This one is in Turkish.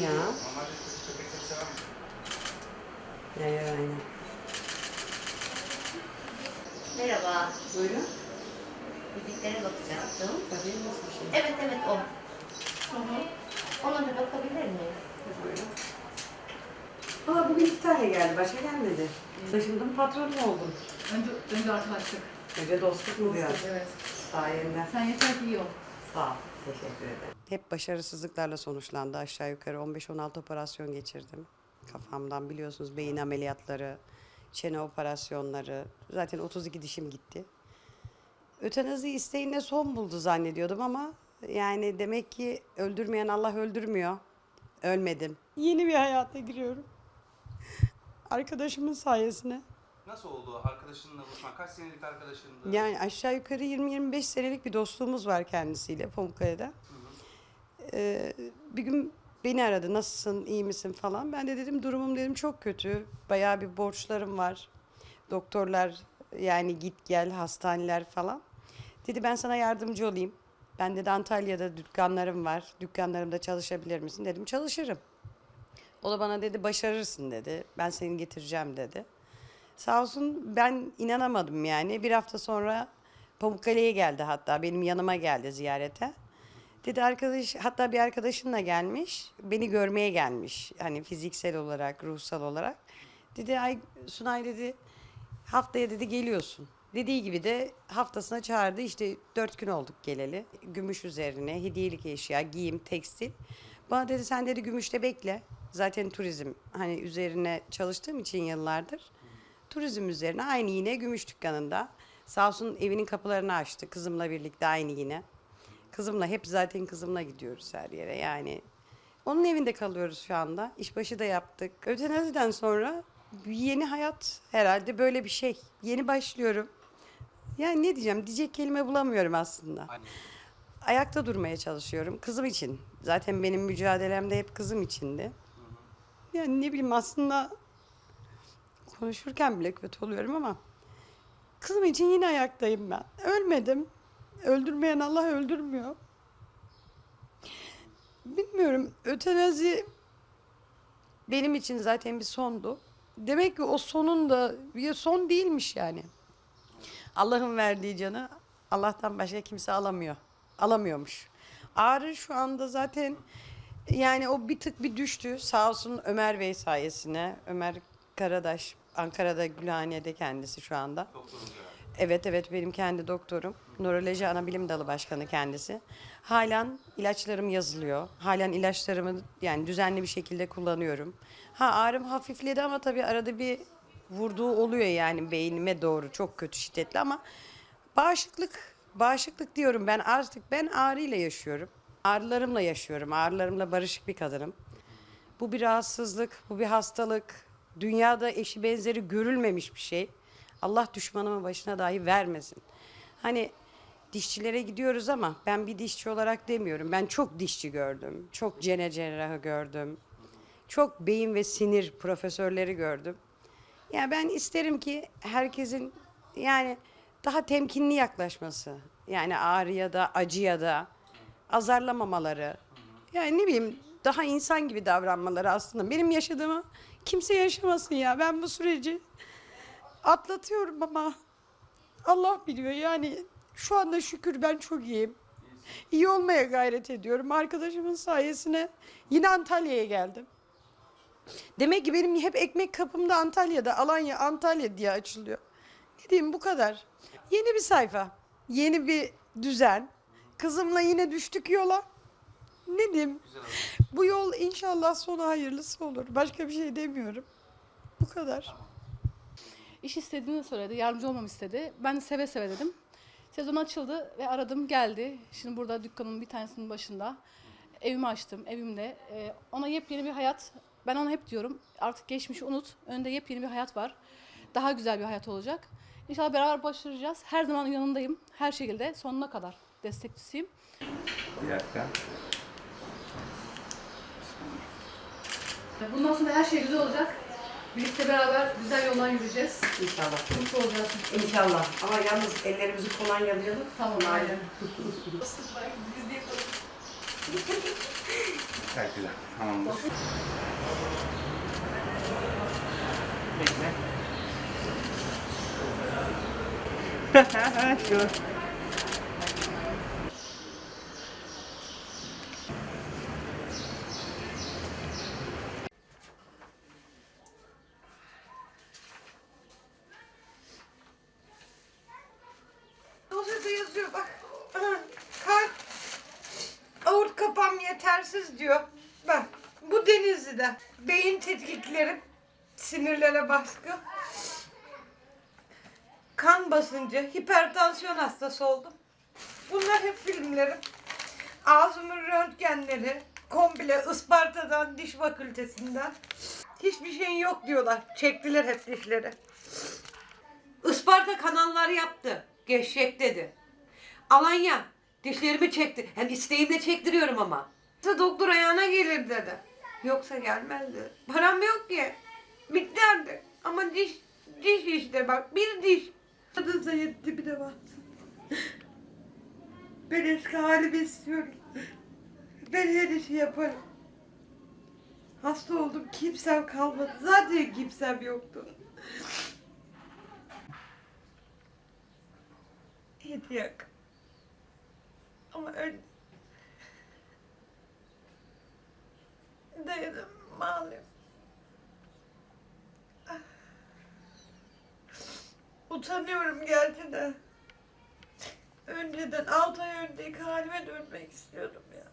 Ya. Ya ya aynen. Merhaba. Buyurun. Müziklere bakacaktım. Tabii nasıl bir şey? Evet evet o. Hı hı. Ona bir bakabilir miyim? Buyurun. Valla bugün iki tane geldi. Başka gelmedi. Taşındım patronum oldum. Önce, önce arkadaşlık. Önce dostluk mu diyor? Evet. Sayende. Sen yeter ki iyi ol. Sağ ol. Teşekkür ederim. Hep başarısızlıklarla sonuçlandı. Aşağı yukarı 15-16 operasyon geçirdim. Kafamdan biliyorsunuz beyin ameliyatları, çene operasyonları. Zaten 32 dişim gitti. Ötenazi isteğine son buldu zannediyordum ama yani demek ki öldürmeyen Allah öldürmüyor. Ölmedim. Yeni bir hayata giriyorum. Arkadaşımın sayesinde. Nasıl oldu arkadaşınla buluşmak? Kaç senelik arkadaşındı? Yani aşağı yukarı 20-25 senelik bir dostluğumuz var kendisiyle Pamukkale'de. Ee, bir gün beni aradı nasılsın iyi misin falan. Ben de dedim durumum dedim çok kötü. Bayağı bir borçlarım var. Doktorlar yani git gel hastaneler falan. Dedi ben sana yardımcı olayım. Ben dedi Antalya'da dükkanlarım var. Dükkanlarımda çalışabilir misin? Dedim çalışırım. O da bana dedi başarırsın dedi. Ben seni getireceğim dedi. Sağ olsun ben inanamadım yani. Bir hafta sonra Pamukkale'ye geldi hatta benim yanıma geldi ziyarete. Dedi arkadaş hatta bir arkadaşınla gelmiş. Beni görmeye gelmiş. Hani fiziksel olarak, ruhsal olarak. Dedi ay Sunay dedi haftaya dedi geliyorsun. Dediği gibi de haftasına çağırdı. İşte dört gün olduk geleli. Gümüş üzerine hediyelik eşya, giyim, tekstil. Bana dedi sen dedi gümüşte bekle. Zaten turizm hani üzerine çalıştığım için yıllardır. Turizm üzerine aynı yine gümüş dükkanında. Sağ olsun evinin kapılarını açtı kızımla birlikte aynı yine. Kızımla hep zaten kızımla gidiyoruz her yere yani. Onun evinde kalıyoruz şu anda. İşbaşı da yaptık. Ötenaziden sonra yeni hayat herhalde böyle bir şey. Yeni başlıyorum. Yani ne diyeceğim diyecek kelime bulamıyorum aslında. Anne. Ayakta durmaya çalışıyorum kızım için. Zaten benim mücadelem de hep kızım içindi. Yani ne bileyim aslında konuşurken bile kötü oluyorum ama kızım için yine ayaktayım ben. Ölmedim. Öldürmeyen Allah öldürmüyor. Bilmiyorum. Ötenazi benim için zaten bir sondu. Demek ki o sonun da bir son değilmiş yani. Allah'ın verdiği canı Allah'tan başka kimse alamıyor. Alamıyormuş. Ağrı şu anda zaten yani o bir tık bir düştü. Sağ olsun Ömer Bey sayesinde. Ömer Karadaş Ankara'da Gülhane'de kendisi şu anda. Doktorunuz herhalde. Evet evet benim kendi doktorum. Nöroloji Anabilim Dalı Başkanı kendisi. Halen ilaçlarım yazılıyor. Halen ilaçlarımı yani düzenli bir şekilde kullanıyorum. Ha ağrım hafifledi ama tabii arada bir vurduğu oluyor yani beynime doğru çok kötü şiddetli ama bağışıklık bağışıklık diyorum ben artık ben ağrıyla yaşıyorum. Ağrılarımla yaşıyorum. Ağrılarımla barışık bir kadınım. Bu bir rahatsızlık, bu bir hastalık. Dünyada eşi benzeri görülmemiş bir şey. Allah düşmanımın başına dahi vermesin. Hani dişçilere gidiyoruz ama ben bir dişçi olarak demiyorum. Ben çok dişçi gördüm. Çok cene cerrahı gördüm. Çok beyin ve sinir profesörleri gördüm. Yani ben isterim ki herkesin yani daha temkinli yaklaşması. Yani ağrıya da acıya da azarlamamaları. Yani ne bileyim daha insan gibi davranmaları aslında. Benim yaşadığımı kimse yaşamasın ya. Ben bu süreci atlatıyorum ama Allah biliyor yani şu anda şükür ben çok iyiyim. İyi olmaya gayret ediyorum. Arkadaşımın sayesinde yine Antalya'ya geldim. Demek ki benim hep ekmek kapımda Antalya'da, Alanya, Antalya diye açılıyor. Ne diyeyim bu kadar. Yeni bir sayfa, yeni bir düzen. Kızımla yine düştük yola. Ne diyeyim? Bu yol inşallah sonu hayırlısı olur. Başka bir şey demiyorum. Bu kadar. İş istediğini söyledi, yardımcı olmamı istedi. Ben de seve seve dedim. Sezon açıldı ve aradım geldi. Şimdi burada dükkanın bir tanesinin başında. Evimi açtım, evimde. Ee, ona yepyeni bir hayat, ben ona hep diyorum artık geçmişi unut. Önde yepyeni bir hayat var. Daha güzel bir hayat olacak. İnşallah beraber başaracağız. Her zaman yanındayım. Her şekilde sonuna kadar destekçisiyim. Bir dakika. Bundan sonra her şey güzel olacak. Birlikte beraber güzel yoldan yürüyeceğiz. İnşallah. Mutlu olacağız. İnşallah. Ama yalnız ellerimizi kolonyalayalım. Tamam, aynen. Biz de yapalım. Teşekkürler. Tamamdır. Bekle. Şu. Yazıyor bak. Kalp, aort kapam yetersiz diyor. Bak bu Denizli'de. Beyin tetkikleri, sinirlere baskı. Kan basıncı, hipertansiyon hastası oldum. Bunlar hep filmlerim. Ağzımın röntgenleri, komple Isparta'dan, diş fakültesinden. Hiçbir şeyin yok diyorlar. Çektiler hep dişleri. Isparta kanallar yaptı. Gevşek dedi. Alanya dişlerimi çekti. Hem isteğimle çektiriyorum ama. Doktor ayağına gelir dedi. Yoksa gelmezdi. Param yok ki. Bitti artık. Ama diş, diş işte bak bir diş. Kadınsa yetti bir de baksın. Ben eski halimi istiyorum. Ben her işi yaparım. Hasta oldum kimsem kalmadı. Zaten kimsem yoktu. Hediye Ama öyle... Dayanım malum. Utanıyorum gerçi de. Önceden altı ay önceki halime dönmek istiyordum ya.